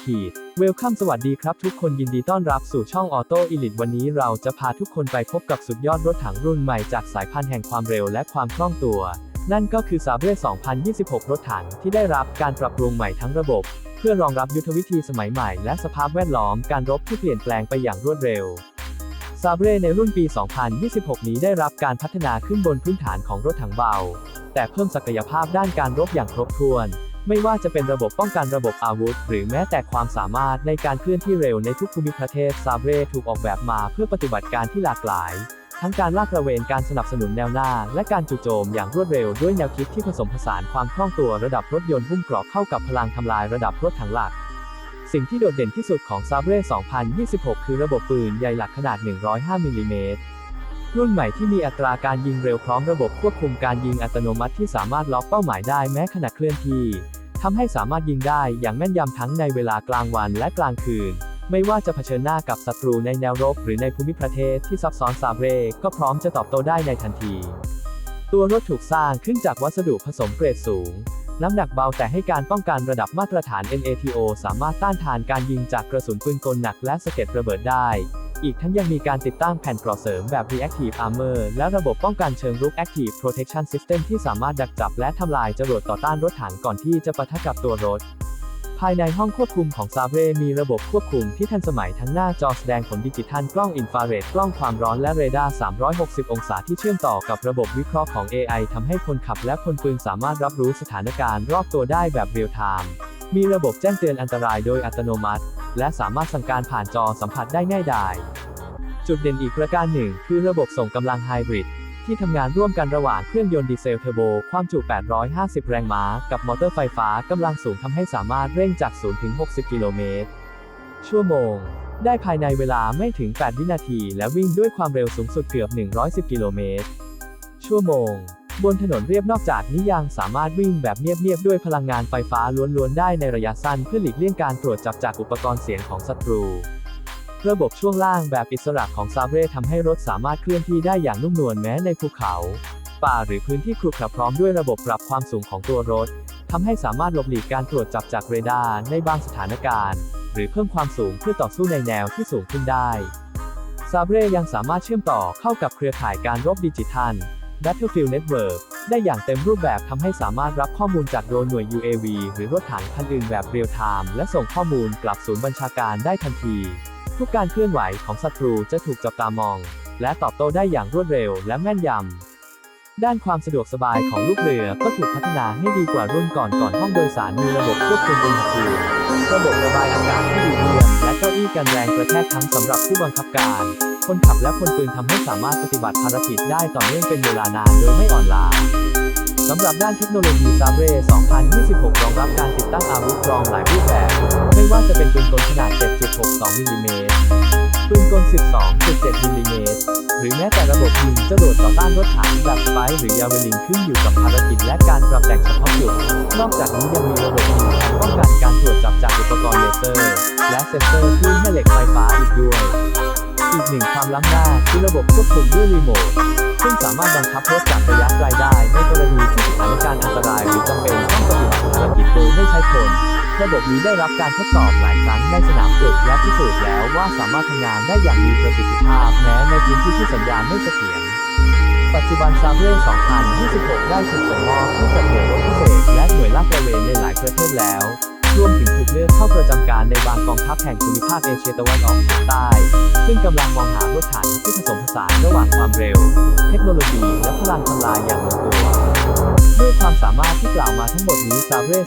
ขีดเวลคัมสวัสดีครับทุกคนยินดีต้อนรับสู่ช่องออโต้อีลิตวันนี้เราจะพาทุกคนไปพบกับสุดยอดรถถังรุ่นใหม่จากสายพันธุ์แห่งความเร็วและความคล่องตัว นั่นก็คือซาเบร2026 รถถังที่ได้รับการปรับปรุงใหม่ทั้งระบบ เพื่อรองรับยุทธวิธีสมัยใหม่และสภาพแวดล้อมการรบที่เปลี่ยนแปลงไปอย่างรวดเร็วซาเบรในรุ่นปี 2026 นี้ได้รับการพัฒนาขึ้นบนพื้นฐานของรถถังเบา แต่เพิ่มศักยภาพด้านการรบอย่างครบถ้วน ไม่ว่าจะเป็นระบบป้องกันระบบอาวุธ หรือแม้แต่ความสามารถในการเคลื่อนที่เร็วในทุกภูมิประเทศซาเบรถูกออกแบบมาเพื่อปฏิบัติการที่หลากหลาย ทั้งการลาดตระเวนการสนับสนุนแนวหน้า และการจู่โจมอย่างรวดเร็วด้วยแนวคิดที่ผสมผสานความคล่องตัวระดับรถยนต์หุ้มเกราะเข้ากับพลังทำลายระดับรถถังหลักสิ่งที่โดดเด่นที่สุดของซาเบร2026 คือระบบปืนใหญ่หลักขนาด 105มิลลิเมตร รุ่นใหม่ที่มีอัตราการยิงเร็วพร้อมระบบควบคุมการยิงอัตโนมัติที่สามารถล็อกเป้าหมายได้แม้ขณะเคลื่อนที่ทำให้สามารถยิงได้อย่างแม่นยำทั้งในเวลากลางวันและกลางคืน ไม่ว่าจะเผชิญหน้ากับศัตรูในแนวรบหรือในภูมิประเทศที่ซับซ้อนซาเรก็พร้อมจะตอบโต้ได้ในทันที ตัวรถถูกสร้างขึ้นจากวัสดุผสมเกรดสูง น้ำหนักเบาแต่ให้การป้องกันระดับมาตรฐาน NATO สามารถต้านทานการยิงจากกระสุนปืนกลหนักและสะเก็ดระเบิดได้ อีกทั้งยังมีการติดตั้งแผ่นเกราะเสริมแบบ Reactive Armor และระบบป้องกันเชิงรุก Active Protection System ที่สามารถดักจับและทำลายจรวดต่อต้านรถถังก่อนที่จะปะทะกับตัวรถ ภายในห้องควบคุมของซาเบรมีระบบควบคุมที่ทันสมัยทั้งหน้าจอแสดงผลดิจิทัลกล้องอินฟราเรดกล้องความร้อนและเรดาร์ 360 องศาที่เชื่อมต่อกับระบบวิเคราะห์ของ AI ทำให้คนขับและคนปืนสามารถรับรู้สถานการณ์รอบตัวได้แบบเรียลไทม์ มีระบบแจ้งเตือนอันตรายโดยอัตโนมัติ และสามารถสั่งการผ่านจอสัมผัสได้ง่ายดายจุดเด่นอีกประการหนึ่ง คือระบบส่งกำลังไฮบริดที่ทำงานร่วมกันระหว่างเครื่องยนต์ดีเซลเทอร์โบ ความจุ 850 แรงม้า กับมอเตอร์ไฟฟ้ากำลังสูงทำให้สามารถเร่งจาก 0 ถึง 60 กิโลเมตร ชั่วโมง ได้ภายในเวลาไม่ถึง 8 วินาที และวิ่งด้วยความเร็วสูงสุดเกือบ 110 กิโลเมตร ชั่วโมง บนถนนเรียบนอกจากนี้ยังสามารถวิ่งแบบเงียบๆด้วยพลังงานไฟฟ้าล้วนๆได้ในระยะสั้นเพื่อหลีกเลี่ยงการตรวจจับจากอุปกรณ์เสียงของศัตรู ระบบช่วงล่างแบบอิสระของซาเบรทำให้รถสามารถเคลื่อนที่ได้อย่างนุ่มนวลแม้ในภูเขา ป่าหรือพื้นที่ครุขระพร้อมด้วยระบบปรับความสูงของตัวรถทำให้สามารถหลบหลีกการตรวจจับจากเรดาร์ในบางสถานการณ์ หรือเพิ่มความสูงเพื่อต่อสู้ในแนวที่สูงขึ้นได้ซาเบรยังสามารถเชื่อมต่อเข้ากับเครือข่ายการรบดิจิทัล Battlefield Network ได้อย่างเต็มรูปแบบทำให้สามารถรับข้อมูลจากโดรนหน่วย UAV หรือรถถังคันอื่นแบบเรียลไทม์และส่งข้อมูลกลับศูนย์บัญชาการได้ทันที ทุกการเคลื่อนไหวของศัตรูจะถูกจับตามอง และตอบโต้ได้อย่างรวดเร็วและแม่นยำ ด้านความสะดวกสบายของลูกเรือก็ถูกพัฒนาให้ดีกว่ารุ่นก่อนก่อนห้องโดยสารมีระบบควบคุมอุณหภูมิระบบระบายอากาศที่ดีเยี่ย และเก้าอี้กันแรงกระแทกทั้งสำหรับผู้บังคับการ คนขับและคนปืนทำให้สามารถปฏิบัติภารกิจได้ต่อเนื่องเป็นเวลานานโดยไม่อ่อนล้าสำหรับด้านเทคโนโลยีซาเบร2026 รองรับการติดตั้งอาวุธกรองหลายรูปแบบ ไม่ว่าจะเป็นปืนกลขนาด 7.62 มิลลิเมตร ปืนกล 12.7 มิลลิเมตร หรือแม้แต่ระบบยิงจรวดต่อต้านรถถังแบบสไปหรือยาเวลินขึ้นอยู่กับภารกิจและการปรับแต่งเฉพาะจุด นอกจากนี้ยังมีระบบยิง จากอุปกรณ์เลเซอร์ และเซ็นเซอร์คลื่นแม่เหล็กไฟฟ้าอีกด้วย อีกหนึ่งความล้ำหน้าคือระบบควบคุมด้วยรีโมท ซึ่งสามารถบังคับรถจากระยะไกลได้ในกรณีที่สถานการณ์อันตรายหรือจำเป็นต้องปฏิบัติภารกิจโดยไม่ใช้คน ระบบนี้ได้รับการทดสอบหลายครั้งในสนามฝึกและพิสูจน์แล้วว่าสามารถทำงานได้อย่างมีประสิทธิภาพแม้ในพื้นที่ที่สัญญาณไม่เสถียรปัจจุบันซาเบร2026 ได้ถูกส่งมอบให้กับหน่วยรบพิเศษและหน่วยลาดตระเวนในหลายประเทศแล้ว รวมถึง เลือกเข้าประจำการในบางกองทัพแห่งภูมิภาคเอเชียตะวันออกเฉียงใต้ ซึ่งกำลังมองหารถถังที่ผสมผสานระหว่างความเร็ว เทคโนโลยี และพลังทำลายอย่างลงตัว ด้วยความสามารถที่กล่าวมาทั้งหมดนี้ซาเบร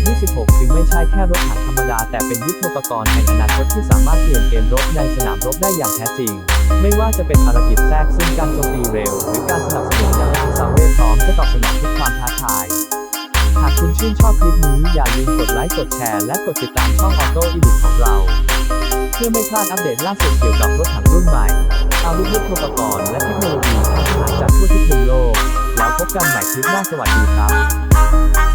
2026 จึงไม่ใช่แค่รถถังธรรมดา แต่เป็นยุทโธปกรณ์แห่งอนาคตที่สามารถเปลี่ยนเกมรบในสนามรบได้อย่างแท้จริง ไม่ว่าจะเป็นภารกิจแทรกซึ่งการโจมตีเร็ว หรือการสนับสนุนแนวหน้าซาเบรพร้อมจะตอบสนอง ดไลค์กดแชร์และกดติดตามช่องออโต้อีลิทของเรา เพื่อไม่พลาดอัปเดตล่าสุดเกี่ยวกับรถถังรุ่นใหม่อาวุธยุทโธปกรณ์และเทคโนโลยีทางทหารจากทั่วทุกมุมโลก แล้วพบกันใหม่คลิปหน้าสวัสดีครับ